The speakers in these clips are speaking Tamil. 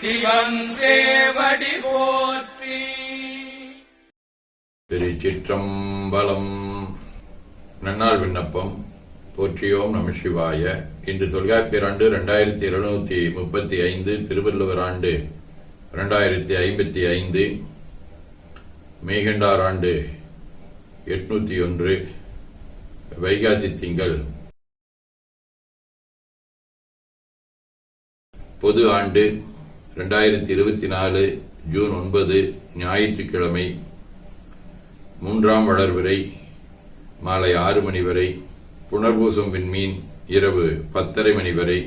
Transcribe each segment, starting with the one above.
சிவன் தேவடி போற்றி. திருச்சிற்றம்பலம். நன்னாள் விண்ணப்பம். போற்றியோம் நம சிவாய. இன்று தொல்காப்பியர் ஆண்டு இரண்டாயிரத்தி இருநூத்தி முப்பத்தி ஐந்து திருவள்ளுவர் ஆண்டு இரண்டாயிரத்தி ஐம்பத்தி ஐந்து மேகண்டார் ஆண்டு எட்நூத்தி ஒன்று வைகாசி திங்கள். பொது ஆண்டு ரெண்டாயிரத்தி இருபத்தி நாலு ஜூன் ஒன்பது ஞாயிற்றுக்கிழமை மூன்றாம் வளர்விரை மாலை ஆறு மணி வரை புனர்பூசம் விண்மீன் இரவு பத்தரை மணி வரை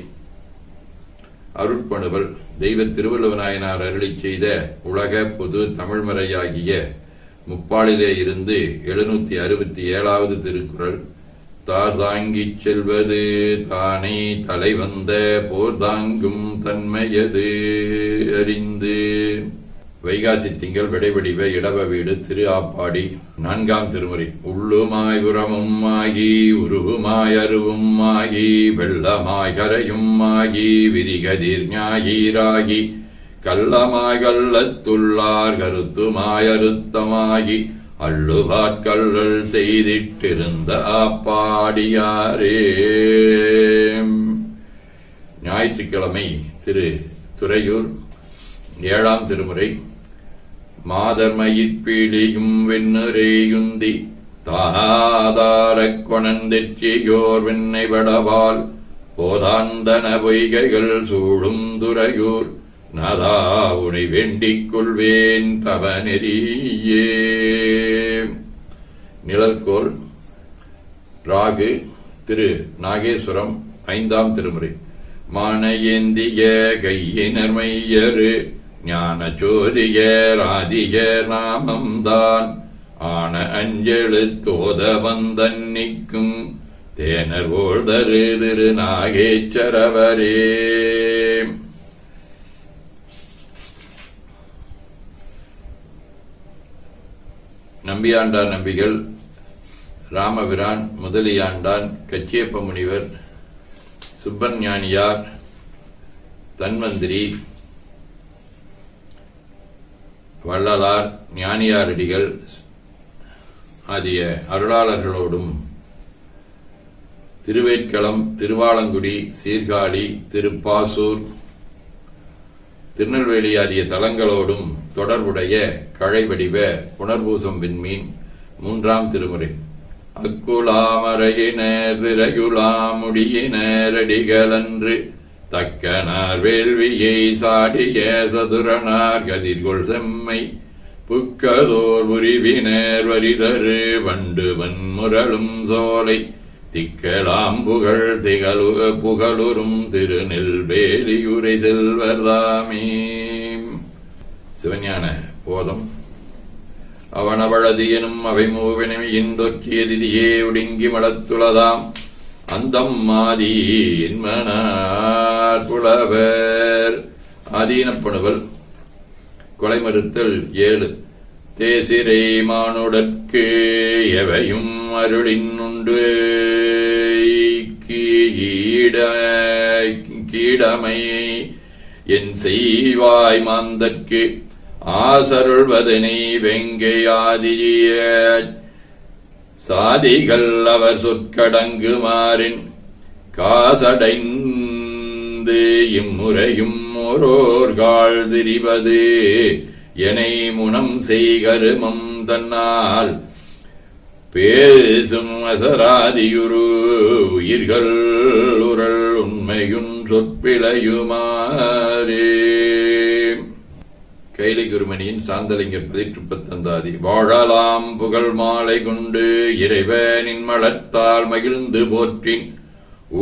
அருட்பணுவல் தெய்வ திருவள்ளுவநாயனார் அருளி செய்த உலக பொது தமிழ்மறையாகிய முப்பாலிலே இருந்து எழுநூத்தி அறுபத்தி ஏழாவது திருக்குறள் தார் தாங்கிச் செல்வது தானே தலைவந்த போர் தாங்கும் தன்மையது அறிந்து. வைகாசி திங்கள் விடைவடிவ இடவ வீடு திரு ஆப்பாடி. நான்காம் திருமுறை. உள்ளுமாய் உரமும் ஆகி உருவுமாய் அருவும் ஆகி வெள்ளமாய் கரையும் ஆகி விரிகதிர் ஞாயிறாகி கள்ளமாய் கள்ளத்துள்ளார் கருத்துமாய் அருத்தமாகி அள்ளுவாட்கள்ளல் செய்திட்டிருந்த ஆப்பாடியாரே ஞாயிற்றுக்கிழமை திரு துறையூர் ஏழாம் திருமுறை. மாதர்மயிற்பீழியும் வெண்ணுரேயுந்தி தாதாரக் கொணந்தெற்றியோர் வெண்ணை வடவால் போதாந்தன பொய்கைகள் சூழும் துறையூர் நதா உனை வேண்டிக் கொள்வேன் தவ நெறியே நிழற்கோள் ராகு திரு நாகேஸ்வரம் ஐந்தாம் திருமுறை. மானையேந்திய கையினர் மையரு ஞான சோதியர் ஆதியர் நாமம்தான். ஆன அஞ்சலு தோத வந்தன்னிக்கும் தேனர் ஓழ்தரு திரு நாகேச்சரவரே. நம்பியாண்டார் நம்பிகள் ராமபிரான் முதலியாண்டான் கச்சியப்ப முனிவர் சுப்பஞானியார் தன்வந்திரி வள்ளலார் ஞானியாரடிகள் ஆகிய அருளாளர்களோடும் திருவேட்களம் திருவாலங்குடி சீர்காழி திருப்பாசூர் திருநெல்வேலி ஆகிய தலங்களோடும் தொடர்புடைய கழைவடிவ புனர்பூசம் விண்மீன் மூன்றாம் திருமுறை. அக்குலாமரையினர் திரையுலாமுடியினர் தக்கனார் வேள்வியை சாடிய சதுரனார் கதிர்கொள் செம்மை புக்கதோர் உரிவினர் வரிதரு வண்டு வன்முரளும் சோலை திக்கலாம் புகழ் திகழு புகழுறும் திருநெல்வேலியுரை செல்வர்தாமே. சிவஞான போதம். அவனவளது எனும் அவை மூவினமையின் தொற்றிய திதியே ஒடுங்கி மடத்துளதாம். அந்தம் மாதி புலவர். ஆதீனப்பணுவல். கொலை மறுத்தல் ஏழு. தேசிரை மானுடற்கு எவையும் அருளின் உண்டு. கீட கீடமை என் செய்வாய் மாந்தற்கு. ஆசருள்வதனை வெங்கையாதிரிய சாதிகள் அவர் சொற்கடங்குமாறின் காசடைந்து இம்முறையும் ஓரோர்காள் திரிவது எனை முனம் செய்கருமம் தன்னால் பேசும் அசராதியுரு உயிர்கள் உரல் உண்மையும் சொற்பிழையுமாறே. கைலை குருமணியின் சாந்தலிங்க பதிற்றுப்பத்தந்தாதி வாழலாம் புகழ் மாலை கொண்டு இறைவனின் மலர்த்தால் மகிழ்ந்து போற்றின்.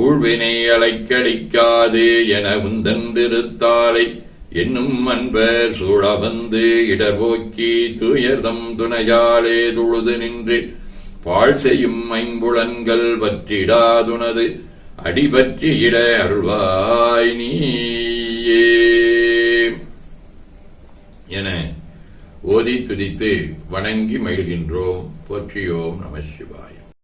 ஊழ்வினை அலைக்கடிக்காது என உந்தன் திருத்தாலை என்னும் அன்பர் சூழ வந்து இடர்போக்கி துயர்தம் துணையாலே துழுது நின்று. பாழ் செய்யும் ஐம்புலன்கள் பற்றிடாதுனது. அடிபற்றி இட அருள்வாய் நீயே என ஓதி துதித்து வணங்கி மகிழ்கின்றோம். போற்றியோம் நம சிவாய்.